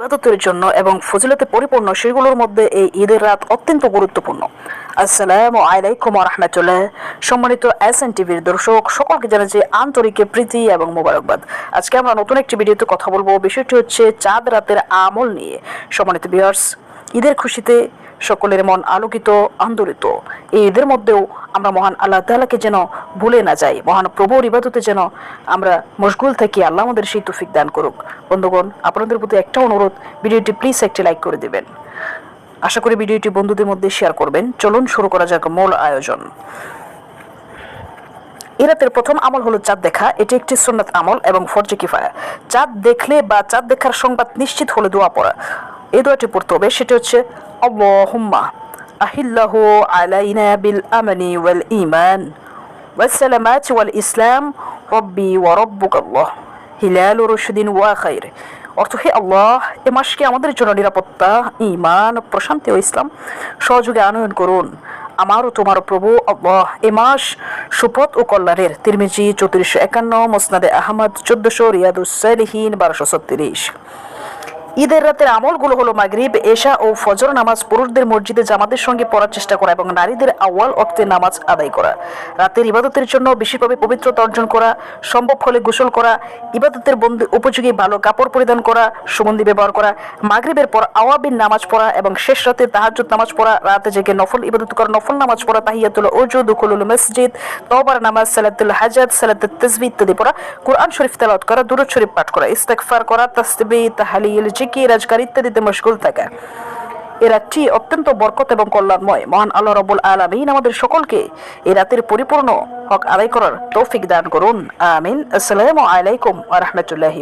ইবাদতের জন্য এবং ফজিলতে পরিপূর্ণ সেগুলোর মধ্যে এই ঈদের রাত অত্যন্ত গুরুত্বপূর্ণ। আসসালামু আলাইকুম রহমতুল্লাহ। সম্মানিত এস এন টিভির দর্শক, সকলকে জানাচ্ছি আন্তরিক প্রীতি এবং মোবারকবাদ। আজকে আমরা নতুন একটি ভিডিওতে কথা বলব, বিষয়টি হচ্ছে চাঁদ রাতের আমল নিয়ে। সম্মানিত বিয়ার্স ঈদের খুশিতে সকলের মন আলোকিত আন্দোলিত এই ঈদের মধ্যেও আমরা মহান আল্লাহ তাআলাকে যেন ভুলে না যাই। মহান প্রভুর ইবাদতে যেন আমরা মশগুল থাকি, আল্লাহ আমাদের সেই তৌফিক দান করুক। বন্ধুগণ, আপনাদের প্রতি একটা অনুরোধ, ভিডিওটি প্লিজ একটি লাইক করে দিবেন। আশা করি ভিডিওটি বন্ধুদের মধ্যে শেয়ার করবেন। চলুন শুরু করা যাক মূল আয়োজন। ইরাতের প্রথম আমল হলো চাঁদ দেখা। এটি একটি সুন্নাত আমল এবং ফরজে কিফায়া। চাঁদ দেখলে বা চাঁদ দেখার সংবাদ নিশ্চিত হলে দোয়া পড়া। এই দোয়াটি পড়তে হবে, সেটি হচ্ছে, আল্লাহুম্মা আহিল্লাহু আলাইনা বিল আমানি ওয়াল ঈমান। والسلامات والإسلام ربي وربك الله হিলাল রশিদিন ওয়া খাইর অর্থ হে আল্লাহ এ মাসকে আমাদের জন্য নিরাপত্তা ইমান প্রশান্তি ও ইসলাম সহযোগে আনয়ন করুন আমার ও তোমার প্রভু আল্লাহ এ মাস সুপথ ও কল্যাণের তিরমিজি চৌত্রিশশো একান্ন মোসনাদে আহমদ চোদ্দশো রিয়াদুসাইলহীন বারোশো ছত্রিশ ঈদের রাতের আমলগুলো হলো মাগরিব, এশা ও ফজর নামাজ পুরুষদের মসজিদে জামাতের সঙ্গে পড়ার চেষ্টা করা এবং নারীদের আওয়াল অক্তে নামাজ আদায় করা। রাতের ইবাদতের জন্য বেশিভাবে পবিত্রতা অর্জন করা, সম্ভব হলে গোসল করা, ইবাদতের বন্দি উপযোগী ভালো কাপড় পরিধান করা, সুগন্ধি ব্যবহার করা, মাগরিবের পর আওয়াবিন নামাজ পড়া এবং শেষ রাতে তাহাজ্জুদ নামাজ পড়া, রাতে জেগে নফল ইবাদত করা, নফল নামাজ পড়া, তাহিয়াতুল ওজু দুখুলুল মসজিদ, তওবার নামাজ, সালাতুল হাজাত সালাতুল তাসবিহ ইত্যাদি পড়া, কোরআন শরীফ তেলাওয়াত করা, দুরূদ শরীফ পাঠ করা, ইস্তেগফার করা, তাসবিহ, তাহলিল জিকির আজকার ইত্যাদিতে মশগুল থাকে। এ রাতটি অত্যন্ত বরকত এবং কল্যাণময়। মহান আল্লাহ রবুল আলমিন আমাদের সকলকে এই রাতের পরিপূর্ণ হক আদায় করার তৌফিক দান করুন। আমিন। আসসালামু আলাইকুম আ রহমতুল্লাহি